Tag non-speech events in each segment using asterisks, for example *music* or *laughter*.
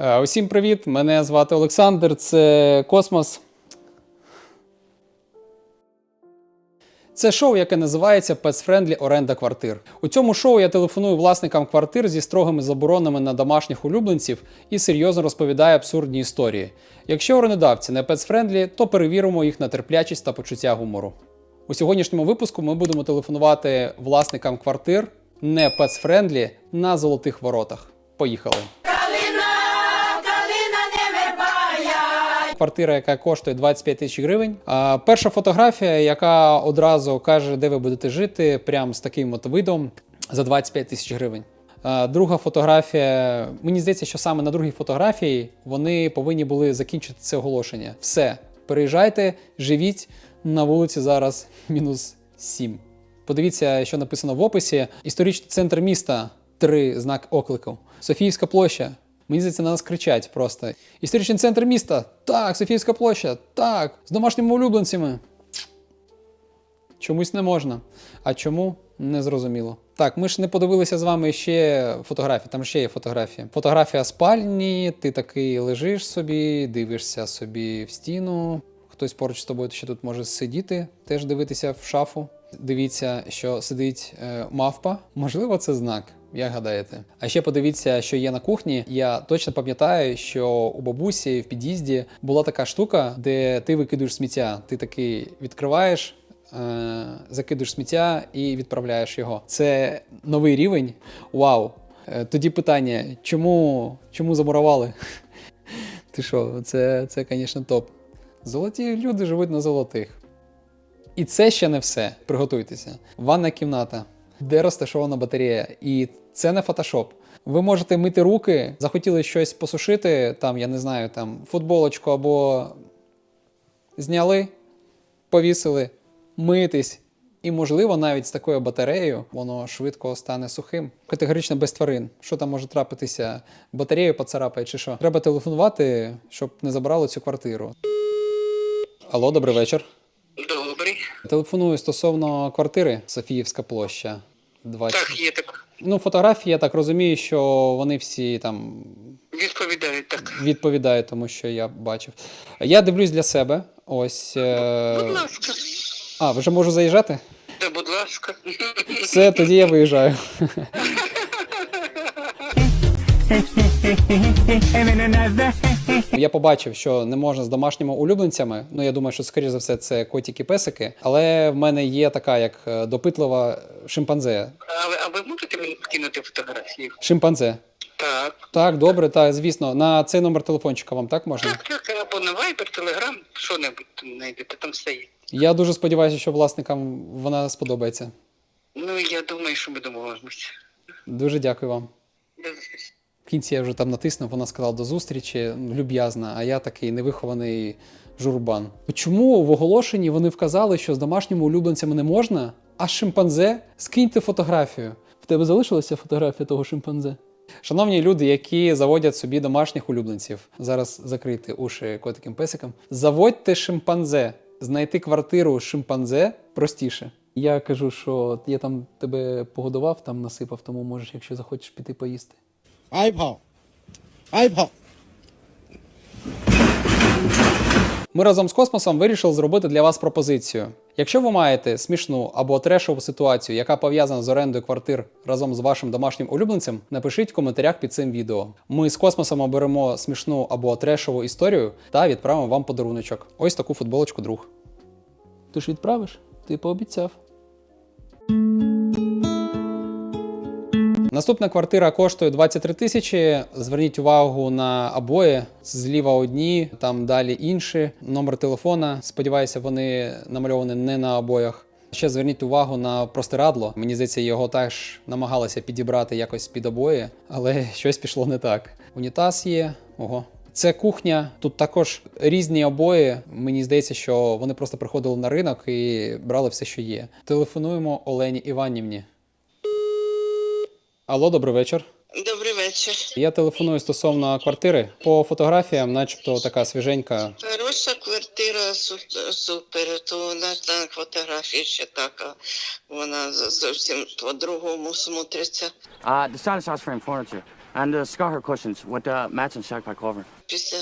Е, Усім привіт! Мене звати Олександр. Це Космос. Це шоу, яке називається Pets Friendly оренда квартир. У цьому шоу я телефоную власникам квартир зі строгими заборонами на домашніх улюбленців і серйозно розповідаю абсурдні історії. Якщо орендодавці не Pets Friendly, то перевіримо їх на терплячість та почуття гумору. У сьогоднішньому випуску ми будемо телефонувати власникам квартир не Pets Friendly на золотих воротах. Поїхали! Квартира, яка коштує 25 тисяч гривень. А перша фотографія, яка одразу каже, де ви будете жити, прям з таким от видом за 25 тисяч гривень. Друга фотографія. Мені здається, що саме на другій фотографії вони повинні були закінчити це оголошення. Все, переїжджайте, живіть на вулиці зараз мінус 7. Подивіться, що написано в описі. Історичний центр міста, три знак оклику. Софіївська площа. Мені здається, на нас кричать просто. Історичний центр міста. Так, Софіївська площа. Так, з домашніми улюбленцями. Чомусь не можна. А чому? Не зрозуміло. Так, ми ж не подивилися з вами ще фотографії. Там ще є фотографія. Фотографія спальні, ти такий лежиш собі, дивишся собі в стіну. Хтось поруч з тобою ще тут може сидіти, теж дивитися в шафу. Дивіться, що сидить е, мавпа. Можливо, це знак. Як гадаєте? А ще подивіться, що є на кухні. Я точно пам'ятаю, що у бабусі в під'їзді була така штука, де ти викидуєш сміття. Ти такий відкриваєш, е, закидуєш сміття і відправляєш його. Це новий рівень. Вау! Е, Тоді питання: чому, чому замурували? *laughs* Ти що, це, це, звісно, топ. Золоті люди живуть на золотих. І це ще не все. Приготуйтеся. Ванна кімната, де розташована батарея. І це не фотошоп. Ви можете мити руки, захотіли щось посушити, там, я не знаю, там футболочку або зняли, повісили, митись. І, можливо, навіть з такою батареєю воно швидко стане сухим. Категорично без тварин. Що там може трапитися? Батарею поцарапає чи що? Треба телефонувати, щоб не забрали цю квартиру. Алло, добрий вечір. Добрий. Телефоную стосовно квартири Софіївська площа. 20. Так, є так. Ну, фотографії, я так розумію, що вони всі там Відповідаю так. відповідають, тому що я бачив. Я дивлюсь для себе. Ось. Будь Е... ласка. А, вже можу заїжджати? Да, будь ласка. Все, тоді я виїжджаю. Я побачив, що не можна з домашніми улюбленцями. Ну, я думаю, що, скоріш за все, це котики-песики. Але в мене є така, як е, допитлива шимпанзе. А ви, а ви можете мені скинути фотографії? Шимпанзе. Так. Так, добре, так, звісно. На цей номер телефончика вам так можна? Так, так, або на Viber, Telegram, що-небудь там знайдете, там все є. Я дуже сподіваюся, що власникам вона сподобається. Ну, я думаю, що ми домовимося. Дуже дякую вам. До зустрічі. В кінці я вже там натиснув, вона сказала до зустрічі, ну, люб'язна, а я такий невихований журбан. Чому в оголошенні вони вказали, що з домашніми улюбленцями не можна, а шимпанзе скиньте фотографію. В тебе залишилася фотографія того шимпанзе? Шановні люди, які заводять собі домашніх улюбленців, зараз закрийте уші котиким песикам. Заводьте шимпанзе. Знайти квартиру шимпанзе простіше. Я кажу, що я там тебе погодував, там насипав, тому можеш, якщо захочеш піти поїсти iPod. Ми разом з космосом вирішили зробити для вас пропозицію. Якщо ви маєте смішну або трешову ситуацію, яка пов'язана з орендою квартир разом з вашим домашнім улюбленцем, напишіть в коментарях під цим відео. Ми з космосом оберемо смішну або трешову історію та відправимо вам подаруночок. Ось таку футболочку друг. Ти ж відправиш? Ти пообіцяв. Наступна квартира коштує 23 тисячі. Зверніть увагу на обої. Зліва одні, там далі інші. Номер телефона. Сподіваюся, вони намальовані не на обоях. Ще зверніть увагу на простирадло. Мені здається, його теж намагалися підібрати якось під обої, але *laughs* щось пішло не так. Унітаз є. Ого. Це кухня. Тут також різні обої. Мені здається, що вони просто приходили на ринок і брали все, що є. Телефонуємо Олені Іванівні. Алло, добрий вечір. Добрий вечір. Я телефоную стосовно квартири. По фотографіям, начебто така свіженька. Хороша квартира, су- супер. То на, на фотографії ще така. Вона з- зовсім по-другому смотриться. Uh, the Silence House Frame Furniture. And the Scar cushions with the mats and shack back over. Після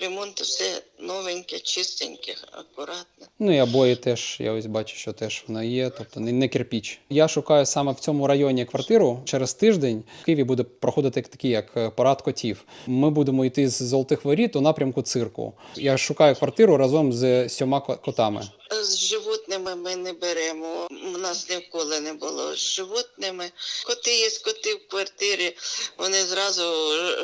ремонту все новеньке, чистеньке, акуратне. Ну і обої теж, я ось бачу, що теж вона є, тобто не, не кирпіч. Я шукаю саме в цьому районі квартиру. Через тиждень в Києві буде проходити такий як е, парад котів. Ми будемо йти з золотих воріт у напрямку цирку. Я шукаю квартиру разом з сьома ко- котами. З животними ми не беремо. У нас ніколи не було з животними. Коти є коти в квартирі, вони зразу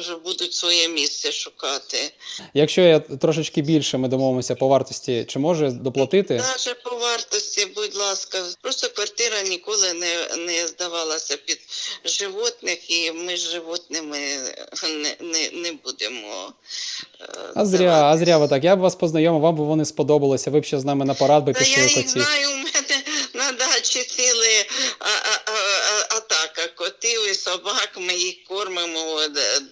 ж- будуть своє місце шукати. Якщо я трошечки більше ми домовимося по вартості, чи може доплатити? Навіть по вартості, будь ласка, просто квартира ніколи не, не здавалася під животних, і ми з животними не, не, не будемо. е, А зря, а зря ви так. Я б вас познайомив, вам би вони сподобалися. Ви б ще з нами на парад би Та пішли я їх знаю, у мене на дачі цілий а, а, а, атака котів і собак, ми їх кормимо,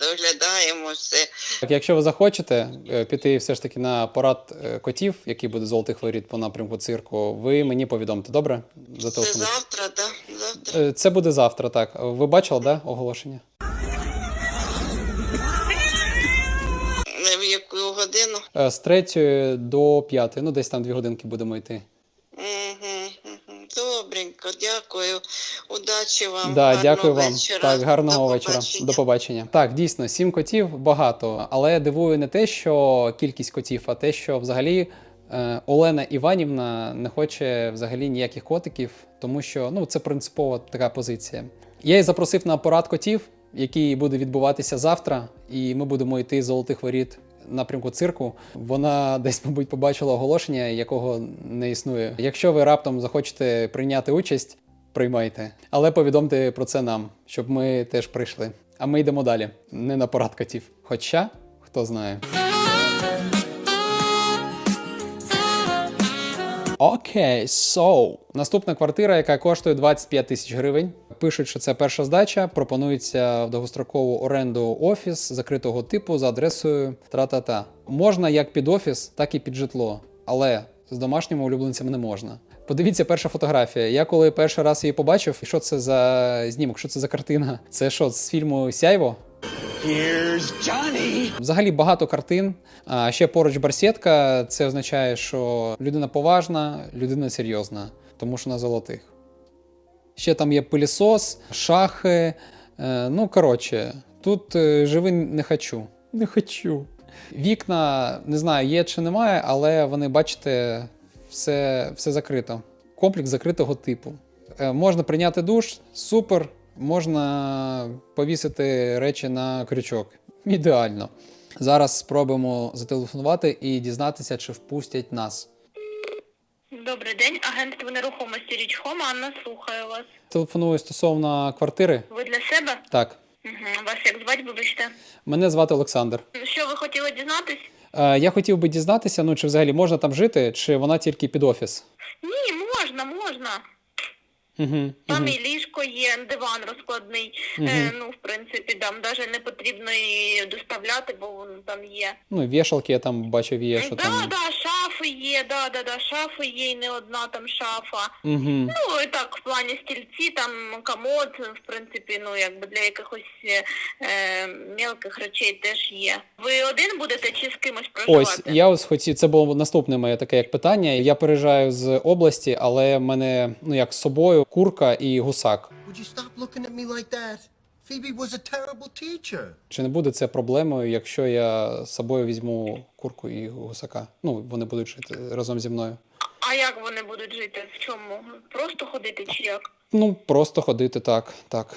доглядаємо все. Так, якщо ви захочете е, піти все ж таки на парад е, котів, який буде золотих воріт по напрямку цирку, ви мені повідомте, добре? Це Зателефонуйте. завтра, да? Завтра. Е, Це буде завтра, так. Ви бачили, да, оголошення? В яку годину? Е, З третьої до п'ятої, ну десь там дві годинки будемо йти. Добренько, дякую. Удачі вам. Да, гарного дякую вам. вечора. Так, гарного До вечора. побачення. До побачення. Так, дійсно, сім котів багато, але дивує не те, що кількість котів, а те, що взагалі е, Олена Іванівна не хоче взагалі ніяких котиків, тому що ну це принципова така позиція. Я її запросив на парад котів, який буде відбуватися завтра, і ми будемо йти з золотих воріт. Напрямку цирку вона десь, мабуть, побачила оголошення, якого не існує. Якщо ви раптом захочете прийняти участь, приймайте. Але повідомте про це нам, щоб ми теж прийшли. А ми йдемо далі, не на парад котів. Хоча, хто знає. Окей, so. Наступна квартира, яка коштує 25 тисяч гривень. Пишуть, що це перша здача. Пропонується в довгострокову оренду офіс закритого типу за адресою тра-та-та. Можна як під офіс, так і під житло, але з домашніми улюбленцями не можна. Подивіться, перша фотографія. Я коли перший раз її побачив, що це за знімок, що це за картина? Це що, з фільму Сяйво? Взагалі багато картин. А ще поруч барсетка. Це означає, що людина поважна, людина серйозна, тому що на золотих. Ще там є пилісос, шахи. Е, ну, коротше, тут е, живи не хочу. Не хочу. Вікна, не знаю, є чи немає, але вони, бачите, все, все закрито. Комплекс закритого типу. Е, можна прийняти душ, супер. Можна повісити речі на крючок. Ідеально. Зараз спробуємо зателефонувати і дізнатися, чи впустять нас. Добрий день, агентство нерухомості Річ Хома, Анна, слухаю вас. Телефоную стосовно квартири. Ви для себе? Так, Угу. Вас як звати, вибачте? мене звати Олександр. Що ви хотіли дізнатись? Е, я хотів би дізнатися, ну чи взагалі можна там жити, чи вона тільки під офіс. Ні, можна, можна. Угу, Там і ліжко є, диван розкладний. Е, ну, в принципі, там навіть не потрібно і доставляти, бо воно там є. Ну, і вішалки я там бачив є, що да, там. да, шафи є, да, да, да, шафи є, і не одна там шафа. Угу. Ну, і так, в плані стільці, там комод, в принципі, ну, якби для якихось е, е, мелких речей теж є. Ви один будете чи з кимось проживати? Ось я ось хотів, це було наступне моє таке як питання. Я переїжджаю з області, але мене ну як з собою курка і гусак. Чи не буде це проблемою, якщо я з собою візьму курку і гусака? Ну вони будуть жити разом зі мною. А як вони будуть жити? В чому? Просто ходити чи як? Ну просто ходити так, так.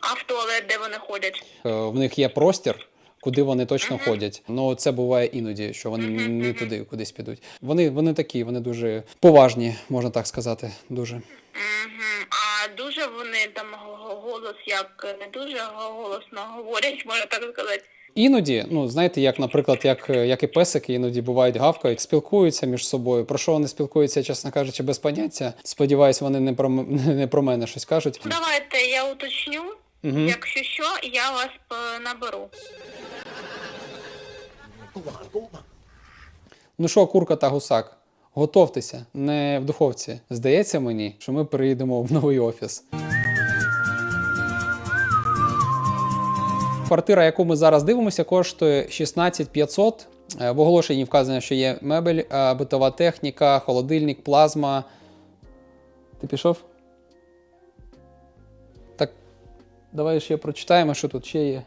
А в туалет, де вони ходять? Е, В них є простір, куди вони точно ходять. Ну це буває іноді, що вони не туди кудись підуть. Вони, вони такі, вони дуже поважні, можна так сказати. Дуже. А дуже вони там голос як не дуже голосно говорять, можна так сказати. Іноді, ну знаєте, як, наприклад, як, як і песики, іноді бувають гавкають, спілкуються між собою. Про що вони спілкуються, чесно кажучи, без поняття. Сподіваюсь, вони не про *laughs* не про мене щось кажуть. Давайте я уточню. Мгм. Якщо що, я вас е, наберу. Ну що, курка та гусак, готовтеся, не в духовці. Здається мені, що ми переїдемо в новий офіс. Квартира, яку ми зараз дивимося, коштує 16 500. Е, В оголошенні вказано, що є мебель, е, битова техніка, холодильник, плазма. Ти пішов? Давай ще прочитаємо, що тут ще є.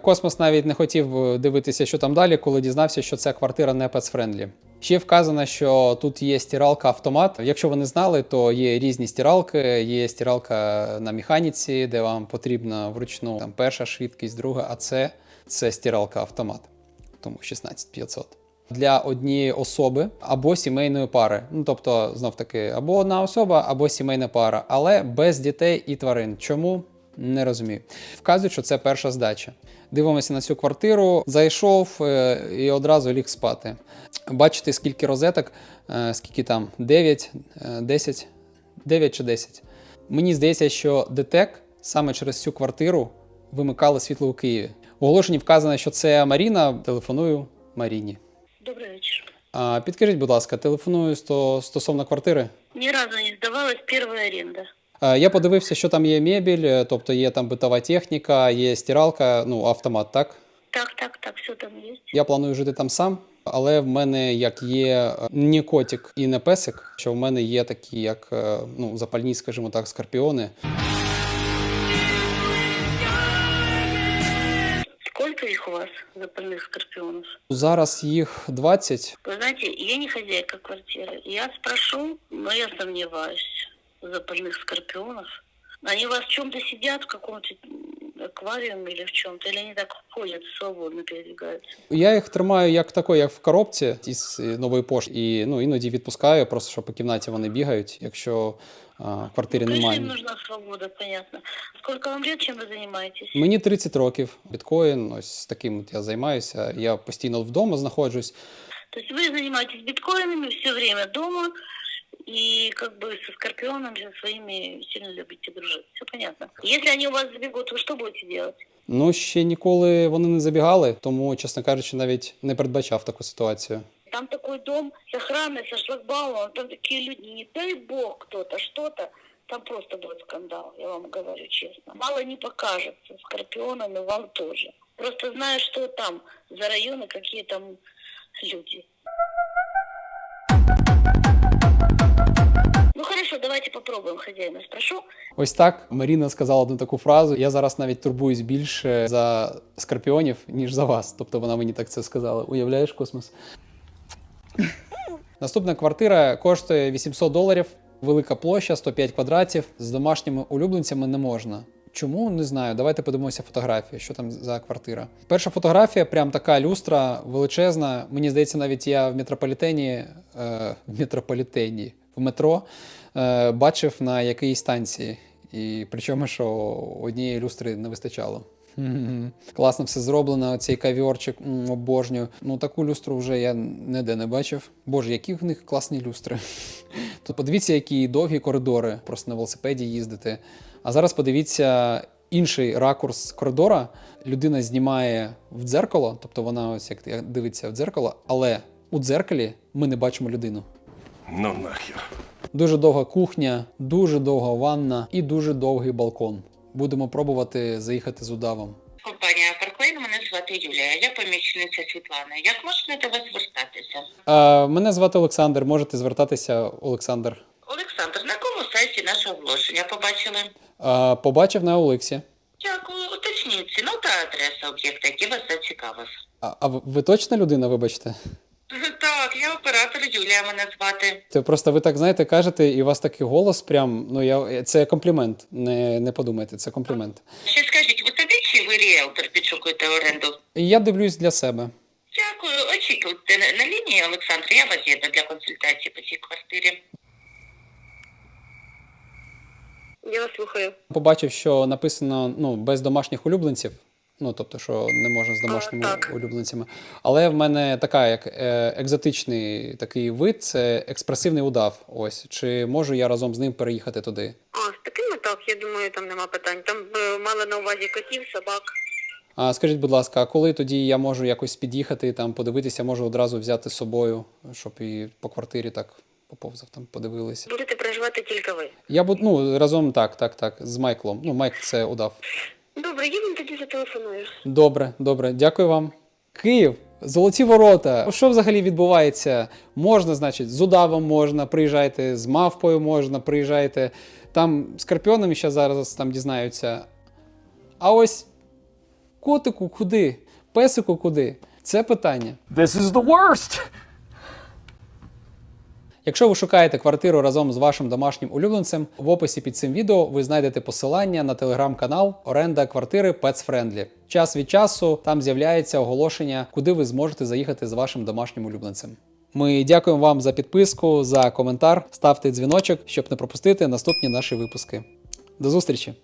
Космос навіть не хотів е, дивитися, що там далі, коли дізнався, що ця квартира не пецфрендлі. Ще вказано, що тут є стиралка автомат. Якщо ви не знали, то є різні стиралки. Є стиралка на механіці, де вам потрібна вручну там перша швидкість, друга, а це, це стиралка автомат. Тому 16500. Для однієї особи або сімейної пари. Ну тобто, знов таки, або одна особа, або сімейна пара, але без дітей і тварин. Чому? Не розумію. Вказують, що це перша здача. Дивимося на цю квартиру. Зайшов е, і одразу ліг спати. Бачите, скільки розеток, е, скільки там 9, е, 10, 9 чи 10. Мені здається, що ДТЕК саме через цю квартиру вимикали світло у Києві. В оголошенні вказано, що це Маріна. Телефоную Маріні. Добрый вечер. А, підкажіть, будь ласка, телефоную сто- стосовно квартири. Ни разу не сдавалась первая аренда. Е, Я подивився, що там є мебіль, е, тобто є там битова техніка, є стиралка, ну автомат, так? Так, так, так, все там есть. Я планую жити там сам, але в мене як є е, не котик і не песик, що в мене є такі, як е, ну, запальні, скажімо так, скорпіони. Сколько их у вас, запальных скорпионов? Зараз їх 20. Вы знаете, я не хозяйка квартиры. Я спрошу, но я сомневаюсь в запальных скорпионов. Они у вас в чем-то сидят, в каком-то м, аквариуме или в чем-то, или они так ходят, свободно передвигаются? Я їх тримаю як тако, як в коробці із е, нової пошти. І ну, іноді відпускаю, просто що по кімнаті вони бігають, якщо а, в квартирі Ну, конечно, им немає. нужна свобода, понятно. Сколько вам лет, чем вы занимаетесь? Мені 30 років. Біткоін, ось таким от я займаюся. Я постійно вдома знаходжусь. То есть вы занимаетесь биткоинами все время дома и как бы со скорпионами со своими сильно любите дружить. Все понятно. Если они у вас забегут, вы что будете делать? Ну, ще ніколи вони не забігали, тому, чесно кажучи, навіть не передбачав таку ситуацію. Там такой дом с охраной, со шлагбаумом, там такие люди, не дай бог кто-то, что-то, там просто будет скандал, я вам говорю честно. Мало не покажется, скорпионами вам тоже. Просто знаю, что там за районы, какие там люди. Хорошо, давайте попробуем, хозяина спрошу. Ось так Маріна сказала одну таку фразу. Я зараз навіть турбуюсь більше за скорпіонів, ніж за вас. Тобто вона мені так це сказала. Уявляєш космос? Наступна квартира коштує 800 доларів, велика площа, 105 квадратів. З домашніми улюбленцями не можна. Чому не знаю. Давайте подивимося фотографії, що там за квартира. Перша фотографія, прям така люстра величезна. Мені здається, навіть я в метрополітені, е, в метрополітені, в метро е, бачив на якійсь станції. І причому, що однієї люстри не вистачало. *laughs* Класно все зроблено, цей кавіорчик обожнюю. Ну таку люстру вже я ніде не бачив. Боже, які в них класні люстри. *laughs* Тут подивіться, які довгі коридори, просто на велосипеді їздити. А зараз подивіться інший ракурс коридора. Людина знімає в дзеркало, тобто вона ось як дивиться в дзеркало, але у дзеркалі ми не бачимо людину. Ну нахер. Дуже довга кухня, дуже довга ванна і дуже довгий балкон. Будемо пробувати заїхати з удавом. Компанія Парклейн, мене звати Юлія. Я помічниця Світлани. Як можна до вас звертатися? Е, мене звати Олександр. Можете звертатися, Олександр. Олександр, на якому сайті наше оголошення побачили? Е, побачив на Олексі. Дякую. Уточніть ціну та адреса об'єкта, який вас зацікавив. А, а ви ви точна людина, вибачте? Юлія мене звати. Це просто ви так знаєте, кажете, і у вас такий голос, прям ну я це комплімент. Не, не подумайте, це комплімент. Ще скажіть, ви собі чи ви ріелтор підшукуєте оренду? Я дивлюсь для себе. Дякую. Очікуйте на, на лінії, Олександр. Я вас з'єдну для консультації по цій квартирі. Я вас слухаю. Побачив, що написано ну, без домашніх улюбленців. Ну, тобто, що не можна з домашніми так. улюбленцями. Але в мене така, як е, екзотичний такий вид, це експресивний удав. Ось. Чи можу я разом з ним переїхати туди? А, з такими так, я думаю, там нема питань. Там е, мали на увазі котів, собак. А скажіть, будь ласка, а коли тоді я можу якось під'їхати, там подивитися, можу одразу взяти з собою, щоб і по квартирі так поповзав, там подивилися. Будете проживати тільки ви. Я буду ну разом так, так, так, з Майклом. Ну, Майк це удав. Добре, я вам тоді зателефоную. Добре, добре, дякую вам. Київ, золоті ворота. Що взагалі відбувається? Можна, значить, з удавом можна, приїжджайте, з мавпою можна, приїжджайте. Там скорпіонами ще зараз там дізнаються. А ось котику куди? Песику куди? Це питання. This is the worst. Якщо ви шукаєте квартиру разом з вашим домашнім улюбленцем, в описі під цим відео ви знайдете посилання на телеграм-канал Оренда квартири Pets Friendly. Час від часу там з'являється оголошення, куди ви зможете заїхати з вашим домашнім улюбленцем. Ми дякуємо вам за підписку, за коментар. Ставте дзвіночок, щоб не пропустити наступні наші випуски. До зустрічі!